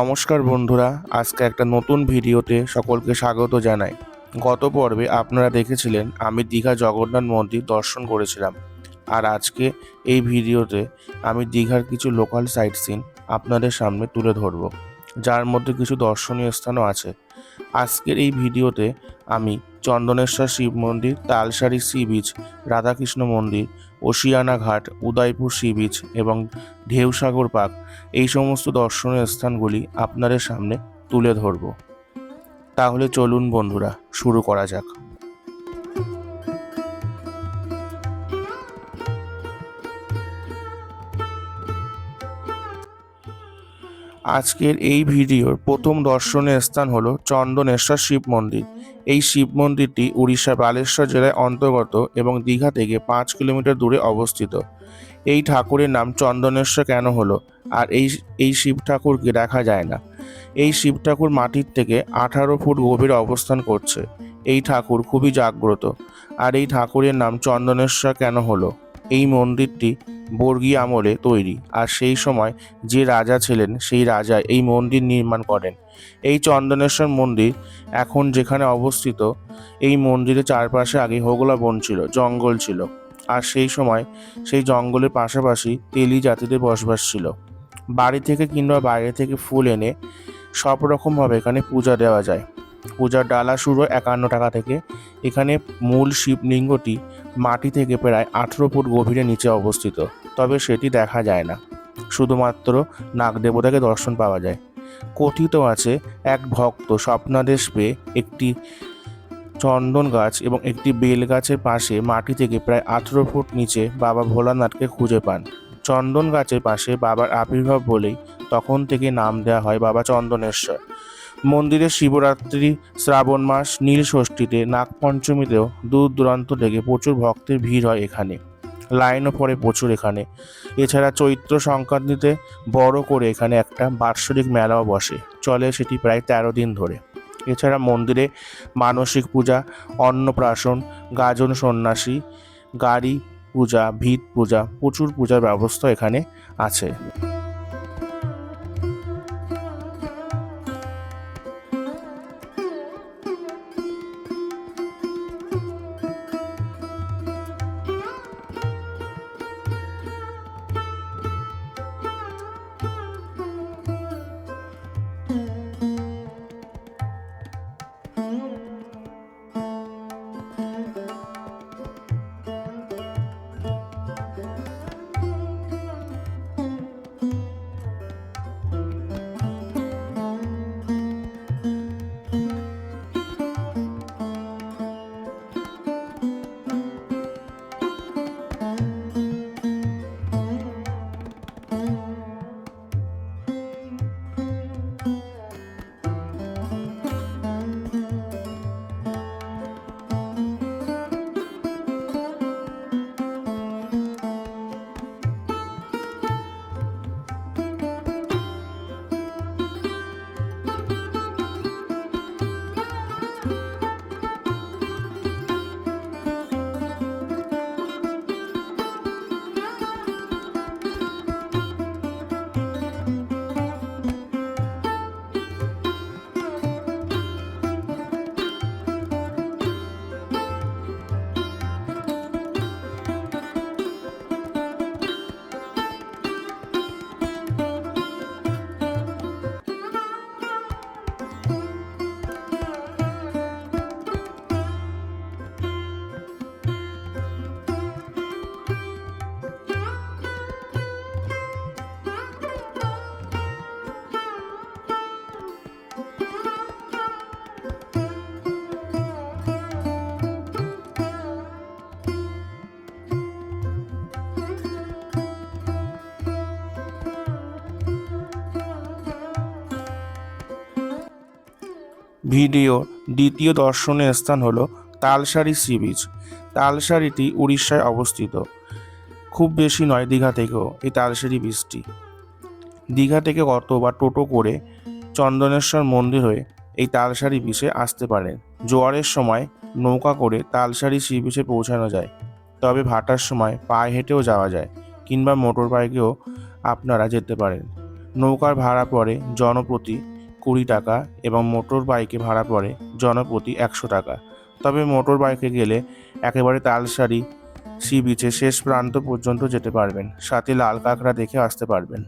নমস্কার বন্ধুরা, আজকে একটা নতুন ভিডিওতে সকলকে স্বাগত জানাই। গত পর্বে আপনারা দেখেছিলেন, আমি দীঘা জগন্নাথ মন্দির দর্শন করেছিলাম। আর আজকে এই ভিডিওতে আমি দীঘার কিছু লোকাল সাইট সিন আপনাদের সামনে তুলে ধরব। যার মধ্যে কিছু দর্শনীয় স্থানও আছে। আজকের এই ভিডিওতে আমি চন্দনেশ্বর শিব মন্দির তালসারি সি বিচ, রাধাকৃষ্ণ মন্দির, ওশিয়ানা ঘাট, উদয়পুর সি বিচ এবং ঢেউসাগর পার্ক। এই সমস্ত দর্শনীয় স্থানগুলি আপনাদের সামনে তুলে ধরব। তাহলে চলুন বন্ধুরা, শুরু করা যাক। আজকের এই ভিডিওর প্রথম দর্শনীয় স্থান হলো চন্দনেশ্বর শিব মন্দির। এই শিব মন্দিরটি উড়িষ্যার বালেশ্বর জেলায় অন্তর্গত এবং দীঘা থেকে পাঁচ কিলোমিটার দূরে অবস্থিত। এই ঠাকুরের নাম চন্দনেশ্বর কেন হলো? আর এই এই শিব ঠাকুরকে দেখা যায় না? এই শিব ঠাকুর মাটির থেকে আঠারো ফুট গভীরে অবস্থান করছে। এই ঠাকুর খুবই জাগ্রত। আর এই ঠাকুরের নাম চন্দনেশ্বর কেন হলো? এই মন্দিরটি বর্গী আমলে তৈরি। আর সেই সময় যে রাজা ছিলেন, সেই রাজা এই মন্দির নির্মাণ করেন। এই চন্দনেশ্বর মন্দির এখন যেখানে অবস্থিত, এই মন্দিরের চারপাশে আগে হোগলা বন ছিল, জঙ্গল ছিল। আর সেই সময় সেই জঙ্গলের পাশাপাশি তেলি জাতিদের বসবাস ছিল। বাড়ি থেকে কিংবা বাইরে থেকে ফুল এনে সব রকমভাবে এখানে পূজা দেওয়া যায়। পূজার ডালা শুরু একান্ন টাকা থেকে। এখানে মূল শিবলিঙ্গটি মাটি থেকে প্রায় আঠেরো ফুট গভীরে নিচে অবস্থিত, তবে সেটি দেখা যায় না। শুধুমাত্র নাগদেবতাকে দর্শন পাওয়া যায়। কথিত আছে, এক ভক্ত স্বপ্নাদেশ পেয়ে একটি চন্দন গাছ এবং একটি বেল গাছের পাশে মাটি থেকে প্রায় আঠেরো ফুট নিচে বাবা ভোলানাথকে খুঁজে পান। চন্দন গাছের পাশে বাবার আবির্ভাব বলেই তখন থেকে নাম দেওয়া হয় বাবা চন্দনেশ্বর। মন্দিরে শিবরাত্রি, শ্রাবণ মাস, নীল ষষ্ঠীতে, নাগপঞ্চমীতেও দূর দূরান্ত থেকে প্রচুর ভক্তের ভিড় হয় এখানে। লাইনও পড়ে প্রচুর এখানে। এছাড়া চৈত্র সংক্রান্তিতে বড় করে এখানে একটা বাৎসরিক মেলাও বসে। চলে সেটি প্রায় তেরো দিন ধরে। এছাড়া মন্দিরে মানসিক পূজা, অন্নপ্রাশন, গাজন সন্ন্যাসী, গাড়ি পূজা, ভিত পূজা, প্রচুর পূজার ব্যবস্থা এখানে আছে। ভিডিও দ্বিতীয় দর্শনীয় স্থান হল তালসারি সি বিচ। তালসারিটি উড়িষ্যায় অবস্থিত। খুব বেশি নয় দীঘা থেকেও এই তালসারি বীচটি। দীঘা থেকে অটো বা টোটো করে চন্দনেশ্বর মন্দির হয়ে এই তালসারি বিচে আসতে পারেন। জোয়ারের সময় নৌকা করে তালসারি সি বিচে পৌঁছানো যায়। তবে ভাটার সময় পায়ে হেঁটেও যাওয়া যায় কিংবা মোটর বাইকেও আপনারা যেতে পারেন। নৌকার ভাড়া পড়ে জনপ্রতি কুড়ি টাকা এবং মোটর বাইকে ভাড়া পড়ে জনপ্রতি একশো টাকা। তবে মোটর বাইকে গেলে একেবারে তালসারি সি বিচে শেষ প্রান্ত পর্যন্ত যেতে পারবেন। সাথে লাল কাঁকড়া দেখে আসতে পারবেন।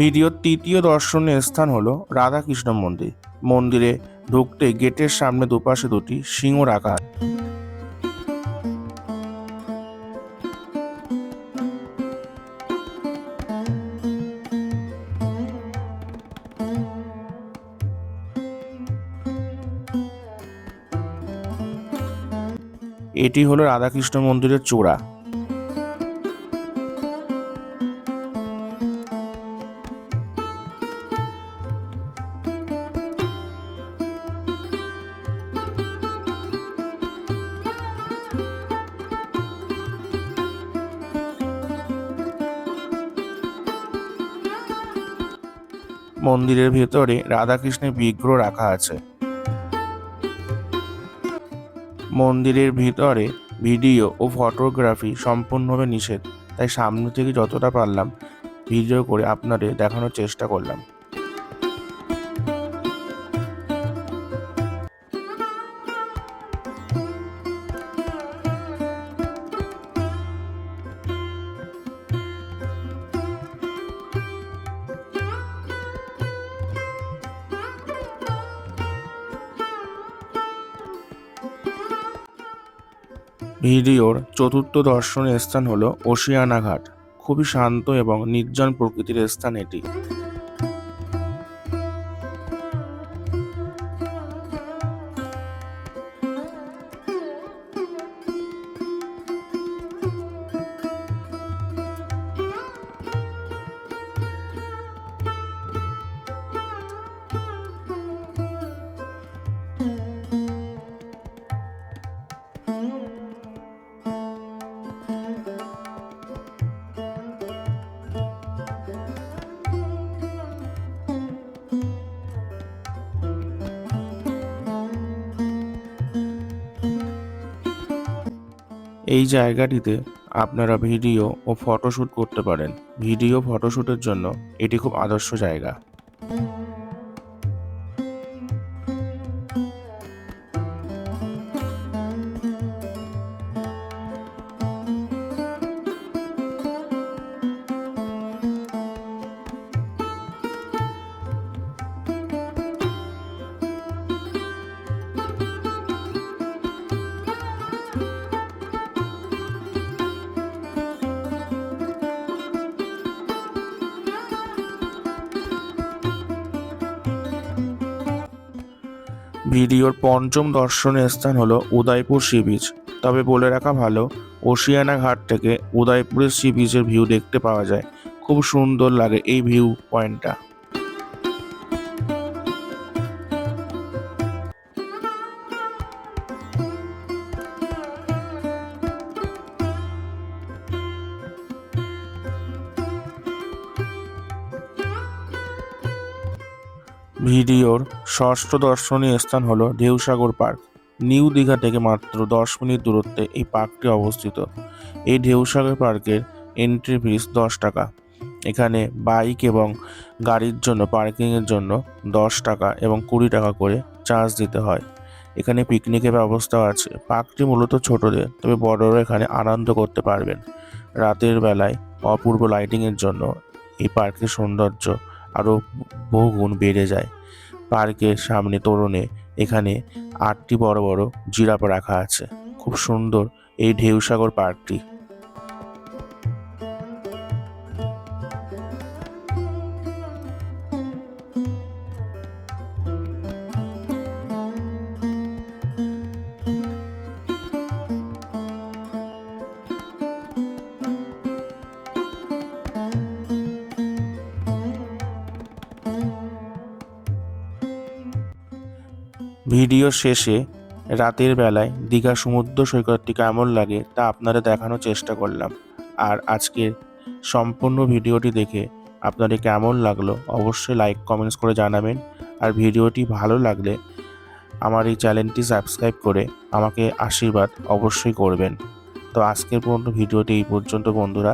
ভিডিওর তৃতীয় দর্শনীয় স্থান হলো রাধাকৃষ্ণ মন্দির। মন্দিরে ঢুকতে গেটের সামনে দুপাশে দুটি সিংহ রাখা এটি হলো রাধাকৃষ্ণ মন্দিরের চূড়া। মন্দিরের ভেতরে রাধাকৃষ্ণের বিগ্রহ রাখা আছে। মন্দিরের ভিতরে ভিডিও ও ফটোগ্রাফি সম্পূর্ণভাবে নিষেধ, তাই সামনে থেকে যতটা পারলাম ভিডিও করে আপনাদের দেখানোর চেষ্টা করলাম। ভিডিওর চতুর্থ দর্শনীয় স্থান হল ওশিয়ানাঘাট খুবই শান্ত এবং নির্জন প্রকৃতির স্থান এটি। এই জায়গাটিতে আপনারা ভিডিও ও ফটোশ্যুট করতে পারেন। ভিডিও ফটোশ্যুটের জন্য এটি খুব আদর্শ জায়গা। ভিডিওর পঞ্চম দর্শনীয় স্থান হলো উদয়পুর সি বিচ। তবে বলে রাখা ভালো, ওশিয়ানা ঘাট থেকে উদয়পুরের সি বিচের ভিউ দেখতে পাওয়া যায়। খুব সুন্দর লাগে এই ভিউ পয়েন্টটা। ভিডিওর ষষ্ঠ দর্শনীয় স্থান হলো ঢেউসাগর পার্ক। নিউ দীঘা থেকে মাত্র দশ মিনিট দূরত্বে এই পার্কটি অবস্থিত। এই ঢেউসাগর পার্কের এন্ট্রি ফিস দশ টাকা। এখানে বাইক এবং গাড়ির জন্য পার্কিংয়ের জন্য দশ টাকা এবং কুড়ি টাকা করে চার্জ দিতে হয়। এখানে পিকনিকের ব্যবস্থা আছে। পার্কটি মূলত ছোটদের, তবে বড়রা এখানে আনন্দ করতে পারবেন। রাতের বেলায় অপূর্ব লাইটিংয়ের জন্য এই পার্কের সৌন্দর্য আরও বহুগুণ বেড়ে যায়। পার্কের সামনে তোরণে এখানে আটটি বড় বড় জিরাপ রাখা আছে। খুব সুন্দর এই ঢেউসাগর পার্কটি। ভিডিও শেষে রাতের বেলায় দীঘা সমুদ্র সৈকতটি কেমন লাগে তা আপনাদের দেখানোর চেষ্টা করলাম। আর আজকের সম্পূর্ণ ভিডিওটি দেখে আপনাদের কেমন লাগল অবশ্যই লাইক কমেন্টস করে জানাবেন। আর ভিডিওটি ভালো লাগলে আমার এই চ্যানেলটি সাবস্ক্রাইব করে আমাকে আশীর্বাদ অবশ্যই করবেন। তো আজকের পর্যন্ত ভিডিওটি এই পর্যন্ত বন্ধুরা।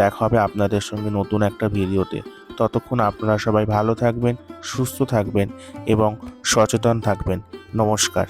দেখা হবে আপনাদের সঙ্গে নতুন একটা ভিডিওতে। ততক্ষণ আপনারা সবাই ভালো থাকবেন সুস্থ থাকবেন এবং সচেতন থাকবেন। নমস্কার।